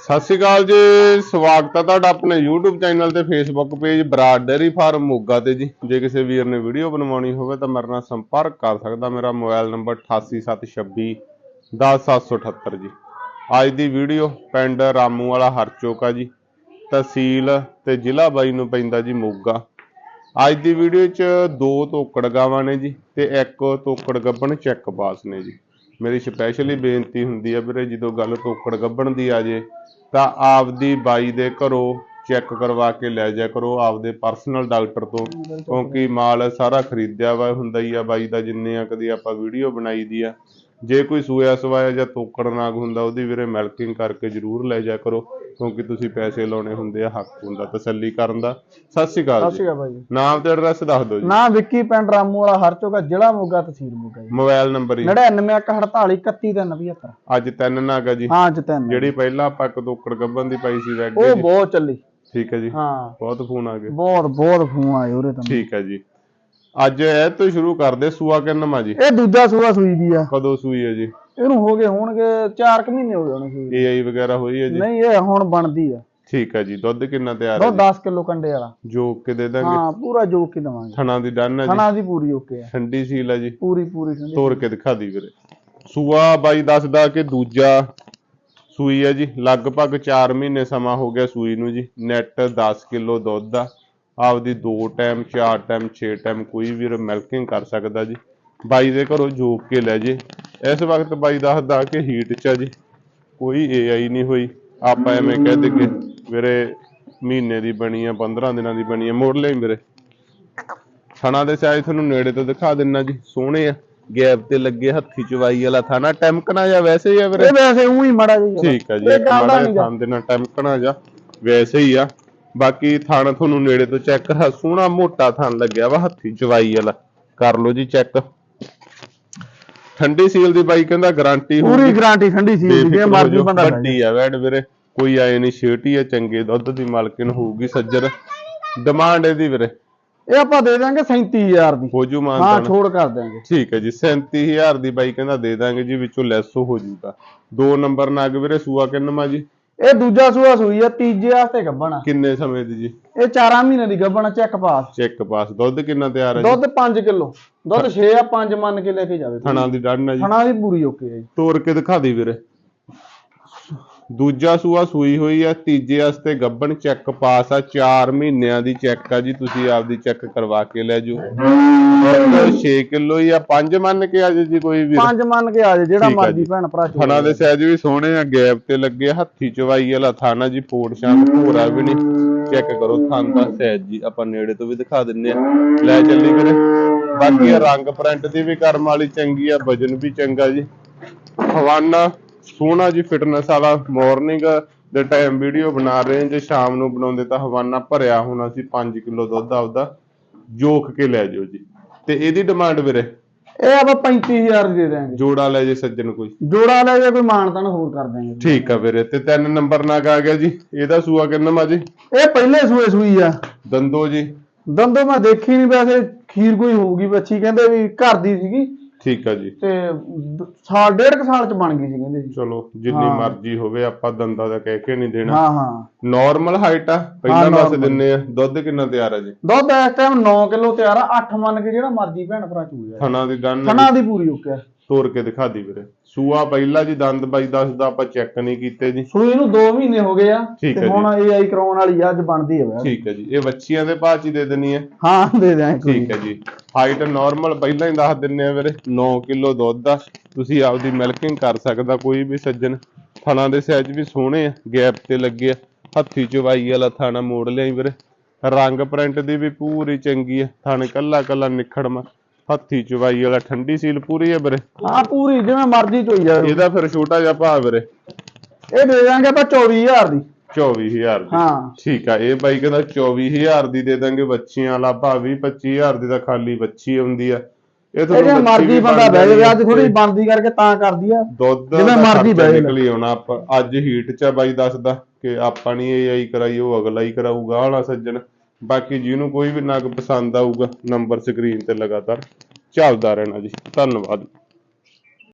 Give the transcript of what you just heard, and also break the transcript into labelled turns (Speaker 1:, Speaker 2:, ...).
Speaker 1: ਸਤਿ ਸ਼੍ਰੀ ਅਕਾਲ ਜੀ, ਸਵਾਗਤ ਹੈ ਤੁਹਾਡਾ ਆਪਣੇ YouTube ਚੈਨਲ ਤੇ Facebook page Brar dairy farm Moga ਤੇ ਜੀ। ਜੇ ਕਿਸੇ ਵੀਰ ਨੇ ਵੀਡੀਓ ਬਣਵਾਉਣੀ ਹੋਵੇ ਤਾਂ ਮੇਰੇ ਨਾਲ ਸੰਪਰਕ ਕਰ ਸਕਦਾ, ਮੇਰਾ ਮੋਬਾਈਲ ਨੰਬਰ 8876 10778 ਜੀ। ਅੱਜ ਦੀ ਵੀਡੀਓ ਪਿੰਡ ਰਾਮੂ ਵਾਲਾ ਹਰਚੋਕਾ ਜੀ, ਤਹਿਸੀਲ ਤੇ ਜ਼ਿਲ੍ਹਾ ਬਾਈ ਨੂੰ ਪੈਂਦਾ ਜੀ ਮੋਗਾ। ਅੱਜ ਦੀ ਵੀਡੀਓ 'ਚ ਦੋ ਤੋਕੜ ਗਾਵਾਂ ਨੇ ਜੀ ਤੇ ਇੱਕ ਤੋਕੜ ਗੱਬਣ ਚੈੱਕ ਪਾਸ ਨੇ ਜੀ। ਮੇਰੀ ਸਪੈਸ਼ਲੀ ਬੇਨਤੀ ਹੁੰਦੀ ਆ ਵੀਰੇ, ਜਦੋਂ ਗੱਲ ਤੋਕੜ ਗੱਭਣ ਦੀ ਆ ਜੇ, ਤਾਂ ਆਪਦੀ ਬਾਈ ਦੇ ਘਰੋਂ ਚੈੱਕ ਕਰਵਾ ਕੇ ਲੈ ਜਾ ਕਰੋ, ਆਪਦੇ ਪਰਸਨਲ ਡਾਕਟਰ ਤੋਂ, ਕਿਉਂਕਿ ਮਾਲ ਸਾਰਾ ਖਰੀਦਿਆ ਵਾ, ਹੁੰਦਾ ਹੀ ਆ ਬਾਈ ਦਾ ਜਿੰਨੇ ਆ, ਕਦੀ ਆਪਾਂ ਵੀਡੀਓ ਬਣਾਈ ਦੀ ਆ। ਜੇ ਕੋਈ ਸੂਇਆ ਸਵਾਇਆ ਜਾਂ ਤੋਕੜ ਨਾਗ ਹੁੰਦਾ ਉਹਦੀ ਵੀਰੇ ਮਿਲਕਿੰਗ ਕਰਕੇ ਜ਼ਰੂਰ ਲੈ ਜਾ ਕਰੋ ਕਿਉਂਕਿ ਤੁਸੀਂ ਪੈਸੇ ਲਾਉਣੇ ਹੁੰਦੇ ਆ ਹੱਕ ਹੁੰਦਾ ਤਸੱਲੀ ਕਰਨ ਦਾ। ਸਤਿ ਸ਼੍ਰੀ ਅਕਾਲ
Speaker 2: ਸਤਿ ਸ਼੍ਰੀ ਅਕਾਲ ਭਾਈ
Speaker 1: ਨਾਮ ਤੇ ਐਡਰੈਸ ਦੱਸ ਦਿਓ ਜੀ।
Speaker 2: ਨਾ ਵਿੱਕੀ ਪਿੰਡ ਰਾਮੂ ਵਾਲਾ ਹਰਚੋਗਾ ਜ਼ਿਲ੍ਹਾ ਮੋਗਾ ਤਹਿਸੀਲ ਮੋਗਾ ਜੀ।
Speaker 1: ਮੋਬਾਈਲ ਨੰਬਰ ਜੀ।
Speaker 2: 9948
Speaker 1: ਅੱਜ ਤਿੰਨ ਨਾਗ ਆ ਜੀ।
Speaker 2: ਹਾਂ ਚ ਤਿੰਨ।
Speaker 1: ਜਿਹੜੀ ਪਹਿਲਾਂ ਆਪਾਂ ਇੱਕ ਤੋਕੜ ਗੱਬਨ ਦੀ ਪਾਈ ਸੀ ਰੈਡ
Speaker 2: ਉਹ ਬਹੁਤ ਚੱਲੀ।
Speaker 1: ਠੀਕ ਹੈ ਜੀ।
Speaker 2: ਹਾਂ।
Speaker 1: ਬਹੁਤ ਫੋਨ ਆ ਗਏ।
Speaker 2: ਬਹੁਤ ਬਹੁਤ ਫੋਨ ਆਏ ਉਹਦੇ ਤਾਂ।
Speaker 1: ਠੀਕ ਹੈ ਜੀ। ਅੱਜ ਇਹ ਤੋਂ ਸ਼ੁਰੂ ਕਰਦੇ ਸੂਆ ਕਿੰਨਮਾ ਜੀ?
Speaker 2: ਇਹ ਦੂਜਾ ਸੂਆ ਸੂਈ ਦੀ ਆ।
Speaker 1: ਕਦੋਂ ਸੂਈ ਹੈ ਜੀ?
Speaker 2: ਇਹਨੂੰ ਹੋ ਗਏ ਹੋਣਗੇ 4 ਕੁ ਮਹੀਨੇ ਹੋ ਗਏ ਉਹਨੂੰ ਸੂਈ।
Speaker 1: ਏਆਈ ਵਗੈਰਾ ਹੋਈ ਹੈ ਜੀ?
Speaker 2: ਨਹੀਂ ਇਹ ਹੁਣ ਬਣਦੀ ਆ।
Speaker 1: ਠੀਕ ਹੈ ਜੀ ਦੁੱਧ ਕਿੰਨਾ ਤਿਆਰ ਹੈ
Speaker 2: ਉਹ 10 ਕਿਲੋ ਕੰਡੇ ਵਾਲਾ।
Speaker 1: ਜੀ? ਜੋ ਕੇ ਦੇ ਦਾਂਗੇ।
Speaker 2: ਹਾਂ ਪੂਰਾ ਜੋਕ ਕੇ ਦਵਾਂਗੇ।
Speaker 1: ਥਣਾ ਦੀ ਡਨ ਹੈ ਜੀ।
Speaker 2: ਖਾਣਾ ਦੀ ਪੂਰੀ ਓਕੇ ਆ।
Speaker 1: ਠੰਡੀ ਸੀਲ ਹੈ ਜੀ।
Speaker 2: ਪੂਰੀ ਪੂਰੀ ਠੰਡੀ।
Speaker 1: ਤੋੜ ਕੇ ਦਿਖਾ ਦੀ ਵੀਰੇ। ਸੂਆ ਬਾਈ ਦੱਸਦਾ ਕਿ ਦੂਜਾ ਸੂਈ ਹੈ ਜੀ। ਲਗਭਗ 4 ਮਹੀਨੇ ਸਮਾਂ ਹੋ ਗਿਆ ਸੂਈ ਨੂੰ ਜੀ। ਨੈਟ 10 ਕਿਲੋ ਦੁੱਧ ਆ। ਆਪਦੀ 2 ਟਾਈਮ 4 ਟਾਈਮ 6 ਟਾਈਮ ਕੋਈ ਵੀਰ ਮਿਲਕਿੰਗ ਕਰ ਸਕਦਾ ਜੀ। ਬਾਈ ਦੇ ਘਰੋਂ ਜੋਕ ਕੇ ਲੈ ਜੇ। ਇਸ ਵਕਤ ਬਾਈ ਦੱਸਦਾ ਕਿ ਹੀਟ ਚ ਆ ਜੀ। ਕੋਈ ਏਆਈ ਨਹੀਂ ਹੋਈ। ਆਪਾਂ ਐਵੇਂ ਕਹਿ ਦੇਗੇ ਵੀਰੇ ਮਹੀਨੇ ਦੀ ਬਣੀ ਆ 15 ਦਿਨਾਂ ਦੀ ਬਣੀ ਆ ਮੋੜ ਲਈ ਵੀਰੇ। ਥਣਾ ਦੇ ਸਾਈਜ਼ ਤੁਹਾਨੂੰ ਨੇੜੇ ਤੋਂ ਦਿਖਾ ਦਿੰਨਾ ਜੀ। ਸੋਹਣੇ ਆ। ਗੈਪ ਤੇ ਲੱਗੇ ਹੱਥੀ ਚਵਾਈ ਵਾਲਾ ਥਾਣਾ। ਟੈਮਕਣਾ ਜਾਂ ਵੈਸੇ ਹੀ ਆ ਵੀਰੇ।
Speaker 2: ਇਹ ਵੈਸੇ ਉਹੀ ਮੜਾ ਜੀ
Speaker 1: ਠੀਕ ਆ ਜੀ ਇੱਕ
Speaker 2: ਦਾ
Speaker 1: ਮਾੜਾ ਜਿਹਾ। ਥਣ ਦੇ ਨਾਲ ਟੈਮਕਣਾ ਜਾ। ਵੈਸੇ ਹੀ ਆ। ਬਾਕੀ ਥਣ ਤੁਹਾਨੂੰ ਨੇੜੇ ਤੋਂ ਚੈੱਕ ਕਰਾ ਸੋਹਣਾ ਮੋਟਾ ਥਣ ਲੱਗਿਆ ਵਾ ਹੱਥੀ ਚਵਾਈ ਵਾਲਾ। ਕਰ ਲਓ ਜੀ ਚੈੱਕ। ਠੰਡੀ ਸੀਲ ਦੀ ਬਾਈ ਕਹਿੰਦਾ ਗਾਰੰਟੀ
Speaker 2: ਪੂਰੀ ਗਾਰੰਟੀ ਠੰਡੀ ਸੀ ਜੇ
Speaker 1: ਬੇਫਿਕਰ ਹੋ
Speaker 2: ਮਰਜ਼ੀ ਬੰਦਾ
Speaker 1: ਵੱਡੀ ਆ ਵੈਡ ਵੀਰੇ ਕੋਈ ਆਏ ਨਹੀਂ ਛੇਟੀ ਆ ਚੰਗੇ ਦੁੱਧ ਦੀ ਮਾਲਕਿਨ ਹੋਊਗੀ ਸੱਜਰ ਡਿਮਾਂਡ ਇਹਦੀ ਵੀਰੇ।
Speaker 2: ਇਹ ਆਪਾਂ ਦੇ ਦਾਂਗੇ 37000 ਦੀ।
Speaker 1: ਹੋ ਜੂ
Speaker 2: ਹਾਂ
Speaker 1: ਮਾਨ
Speaker 2: ਛੋੜ ਕਰ ਦਾਂਗੇ
Speaker 1: ਠੀਕ ਹੈ ਜੀ 37000 ਦੀ ਬਾਈ ਕਹਿੰਦਾ ਦੇ ਦਾਂਗੇ ਜੀ ਵਿੱਚੋਂ ਲੈਸ ਹੋ ਜੂਗਾ। ਦੋ ਨੰਬਰ ਨਗ ਵੀਰੇ ਸੂਆ ਕਿੰਨਮਾ ਜੀ?
Speaker 2: ਇਹ ਦੂਜਾ ਸੂਆ ਸੂਈ ਆ ਤੀਜੇ ਵਾਸਤੇ ਗੱਬਣ ਆ
Speaker 1: ਕਿੰਨੇ ਸਮੇਂ ਦੀ ਜੀ?
Speaker 2: ਇਹ 4 ਮਹੀਨੇ ਦੀ ਗੱਬਣ ਚੈੱਕ ਪਾਸ
Speaker 1: ਚੈੱਕ ਪਾਸ ਦੁੱਧ ਕਿੰਨਾ ਤਿਆਰ ਹੈ ਜੀ?
Speaker 2: ਦੁੱਧ 5 ਕਿਲੋ। ਦੁੱਧ 6 ਆ 5 ਮੰਨ ਕੇ ਲੈ ਕੇ ਜਾਵੇ।
Speaker 1: ਥਣਾ ਦੀ ਡੰਨ ਹੈ ਜੀ।
Speaker 2: ਥਣਾ ਦੀ ਪੂਰੀ ਓਕੇ ਹੈ ਜੀ।
Speaker 1: ਤੋੜ ਕੇ ਦਿਖਾ ਦੀ ਵੀਰੇ। ਦੂਜਾ ਸੂਆ ਸੂਈ ਹੋਈ ਆ ਤੀਜੇ ਵਾਸਤੇ ਗੱਬਣ ਚੈੱਕ ਪਾਸ ਆ 4 ਮਹੀਨਿਆਂ ਦੀ ਚੈੱਕ ਆ ਜੀ ਤੁਸੀਂ ਆਪਦੀ ਚੈੱਕ ਕਰਵਾ ਕੇ ਲੈ ਜਾਓ। 6 ਕਿਲੋ ਜਾਂ 5 ਮੰਨ ਕੇ ਆ ਜੀ ਜੀ ਕੋਈ ਵੀ
Speaker 2: 5 ਮੰਨ ਕੇ ਆ ਜੇ ਜਿਹੜਾ
Speaker 1: ਆ
Speaker 2: ਮਰਜ਼ੀ। ਭੈਣ ਭਰਾ ਚੁਣੇ।
Speaker 1: ਥਣਾ ਦੇ ਸਾਈਜ਼ ਵੀ ਸੋਹਣੇ ਆ ਗੈਪ ਤੇ ਲੱਗੇ ਆ, ਹੱਥੀ ਚਵਾਈ ਵਾਲਾ ਥਾਣਾ ਜੀ ਫੋੜ ਸ਼ਾਮ ਭੂਰਾ ਵੀ ਨਹੀਂ। ਚੈੱਕ ਕਰੋ ਥਣ ਦਾ ਸਾਈਜ਼ ਜੀ ਆਪਾਂ ਨੇੜੇ ਤੋਂ ਵੀ ਦਿਖਾ ਦਿੰਨੇ ਆ। ਲੈ ਚੱਲੀ ਵੀਰੇ। ਬਾਕੀ ਆ ਰੰਗ ਪ੍ਰਿੰਟ ਦੀ ਵੀ ਕਰਮ ਵਾਲੀ ਚੰਗੀ ਆ ਵਜਨ ਵੀ ਚੰਗਾ ਜੀ। ਹਵਾਨਾ ਸੋਹਣਾ ਜੀ ਫਿਟਨੈਸ ਵਾਲਾ ਮਾਰਨਿੰਗ ਦੇ ਟਾਈਮ ਵੀਡੀਓ ਬਣਾ ਰਹੇ ਹਾਂ। ਜੇ ਸ਼ਾਮ ਨੂੰ ਬਣਾਉਂਦੇ ਤਾਂ ਹਵਾਨਾ ਭਰਿਆ ਹੋਣਾ ਸੀ 5 ਕਿਲੋ ਦੁੱਧ ਆਪਦਾ। ਜੋਖ ਕੇ ਲੈ ਜਾਓ ਜੀ। ਤੇ ਇਹਦੀ ਡਿਮਾਂਡ ਵੀਰੇ?
Speaker 2: ਇਹ ਆਪਾਂ 35000 ਦੀ ਦਾਂਗੇ
Speaker 1: ਜੋੜਾ ਲੈ ਜੇ ਸੱਜਣ ਕੋਈ।
Speaker 2: ਜੋੜਾ ਲੈ ਜੇ ਕੋਈ ਮਾਨਤਾਨ ਹੋਰ ਕਰ ਦਾਂਗੇ
Speaker 1: ਠੀਕ ਆ ਵੀਰੇ ਤੇ ਤਿੰਨ ਨੰਬਰ ਨਾਗ ਆ ਗਿਆ ਜੀ। ਇਹਦਾ ਸੂਆ ਕਿੰਨਾ ਮਾ ਜੀ?
Speaker 2: ਇਹ ਪਹਿਲੇ ਸੂਏ ਸੂਈ ਆ।
Speaker 1: ਦੰਦੋ ਜੀ।
Speaker 2: ਦੰਦੋਂ ਮੈਂ ਦੇਖੀ ਨਹੀਂ ਵੈਸੇ ਖੀਰ ਕੋਈ ਹੋਊਗੀ ਬੱਚੀ ਕਹਿੰਦੇ ਵੀ ਘਰ ਦੀ ਸੀਗੀ।
Speaker 1: ਠੀਕ ਆ ਜੀ।
Speaker 2: ਤੇ ਸਾਲ ਡੇਢ ਕੁ ਸਾਲ ਚ ਬਣ ਗਈ ਸੀ ਕਹਿੰਦੇ ਜੀ।
Speaker 1: ਚਲੋ ਜਿੰਨੀ
Speaker 2: ਹਾਂ।
Speaker 1: ਮਰਜ਼ੀ ਹੋਵੇ ਆਪਾਂ ਦੰਦਾ ਦਾ ਕਹਿ ਕੇ ਨਹੀਂ ਦੇਣਾ।
Speaker 2: ਹਾਂ ਹਾਂ।
Speaker 1: ਨਾਰਮਲ ਹਾਈਟ ਆ ਪਹਿਲਾਂ ਦੱਸ
Speaker 2: normal।
Speaker 1: ਦਿੰਨੇ ਆ ਦੁੱਧ ਕਿੰਨਾ ਤਿਆਰ ਆ ਜੀ?
Speaker 2: ਦੁੱਧ ਇਸ ਟਾਈਮ 9 ਕਿਲੋ ਤਿਆਰ ਆ 8 ਮੰਨ ਕੇ ਜਿਹੜਾ ਮਰਜ਼ੀ ਭੈਣ ਭਰਾ ਚੂਗਾ
Speaker 1: ਥਣਾ ਦੀ ਡੰਨ
Speaker 2: ਥਣਾ ਦੀ ਪੂਰੀ ਓਕੇ।
Speaker 1: ਤੋੜ ਕੇ ਦਿਖਾ ਦੀ ਵੀਰੇ। ਸੂਆ ਪਹਿਲਾ ਜੀ ਦੰਦ ਬਾਈ ਦੱਸਦਾ ਆਪਾਂ ਚੈੱਕ ਨਹੀਂ ਕੀਤੇ ਜੀ।
Speaker 2: ਸੂਈ ਨੂੰ 2 ਮਹੀਨੇ ਹੋ ਗਏ ਆ
Speaker 1: ਠੀਕ ਹੈ
Speaker 2: ਤੇ ਹੁਣ ਇਹ ਆਈ ਕਰਾਉਣ ਵਾਲੀ ਆ ਅੱਜ ਬਣਦੀ ਹੈ ਵੈਸੇ।
Speaker 1: ਠੀਕ ਹੈ ਜੀ। ਇਹ ਬੱਚੀਆਂ ਦੇ ਭਾਅ ਚ ਹੀ ਦੇ ਦੇਣੀ ਹੈ।
Speaker 2: ਹਾਂ ਦੇ ਦਿਆਂ ਕੋਈ
Speaker 1: ਠੀਕ ਹੈ ਜੀ। ਹਾਈਟ ਨਾਰਮਲ ਪਹਿਲਾਂ ਹੀ ਦੱਸ ਦਿੰਨੇ ਆ ਵੀਰੇ। 9 ਕਿਲੋ ਦੁੱਧ ਆ। ਤੁਸੀਂ ਆਪਦੀ ਮਿਲਕਿੰਗ ਕਰ ਸਕਦਾ ਕੋਈ ਵੀ ਸੱਜਣ। ਥਣਾ ਦੇ ਸਾਈਜ਼ ਵੀ ਸੋਹਣੇ ਆ। ਗੈਪ ਤੇ ਲੱਗੇ ਆ। ਹੱਥੀ ਚਵਾਈ ਵਾਲਾ ਥਾਣਾ ਮੋੜ ਲਿਆਈ ਵੀਰੇ। ਰੰਗ ਪ੍ਰਿੰਟ ਦੀ ਵੀ ਪੂਰੀ ਚੰਗੀ ਆ। ਥਣ ਕੱਲਾ ਕੱਲਾ ਨਿਖੜਮਾ। ਹੱਥੀ ਚਵਾਈ ਵਾਲਾ ਠੰਡੀ ਸੀਲ ਪੂਰੀ ਆ ਵੀਰੇ?
Speaker 2: ਹਾਂ ਪੂਰੀ ਜਿਵੇਂ ਮਰਜ਼ੀ ਚੋਈ ਜਾਵੇ।
Speaker 1: ਇਹਦਾ ਫਿਰ ਛੋਟਾ ਜਿਹਾ ਭਾਅ ਵੀਰੇ।
Speaker 2: ਇਹ ਦੇ ਦਾਂਗੇ ਆਪਾਂ 24000 ਦੀ।
Speaker 1: 24000 ਦੀ।
Speaker 2: ਹਾਂ।
Speaker 1: ਠੀਕ ਆ ਇਹ ਬਾਈ ਕਹਿੰਦਾ 24000 ਦੀ ਦੇ ਦਾਂਗੇ ਬੱਚੀਆਂ ਵਾਲਾ ਭਾਅ ਵੀ 25000 ਦੀ ਤਾਂ ਖਾਲੀ ਬੱਚੀ ਆਉਂਦੀ ਆ। ਇਹ ਬੱਚੀ
Speaker 2: ਮਰਜ਼ੀ ਬੰਦਾ ਬਹਿ ਜਾਵੇ ਅੱਜ ਥੋੜੀ
Speaker 1: ਤੇ
Speaker 2: ਬਣਦੀ ਕਰਕੇ ਤਾਂ ਕਰਦੀ ਆ।
Speaker 1: ਦੁੱਧ
Speaker 2: ਜਿਵੇਂ ਮਰਜ਼ੀ ਬਹਿ ਜਾਵੇ।
Speaker 1: ਨਿਕਲੀ ਆਉਣਾ ਆਪਾਂ। ਅੱਜ ਹੀਟ ਚ ਆ ਬਾਈ ਦੱਸਦਾ ਕਿ ਆਪਾਂ ਨਹੀਂ ਇਹ ਆਈ ਕਰਾਈ ਉਹ ਅਗਲਾ ਹੀ ਕਰਾਊਗਾ ਆਲਾ ਸੱਜਣ। ਬਾਕੀ ਜਿਹਨੂੰ ਕੋਈ ਵੀ ਨਗ ਪਸੰਦ ਆਊਗਾ ਨੰਬਰ ਸਕਰੀਨ ਤੇ ਲਗਾਤਾਰ ਚੱਲਦਾ ਰਹਿਣਾ ਜੀ। ਧੰਨਵਾਦ।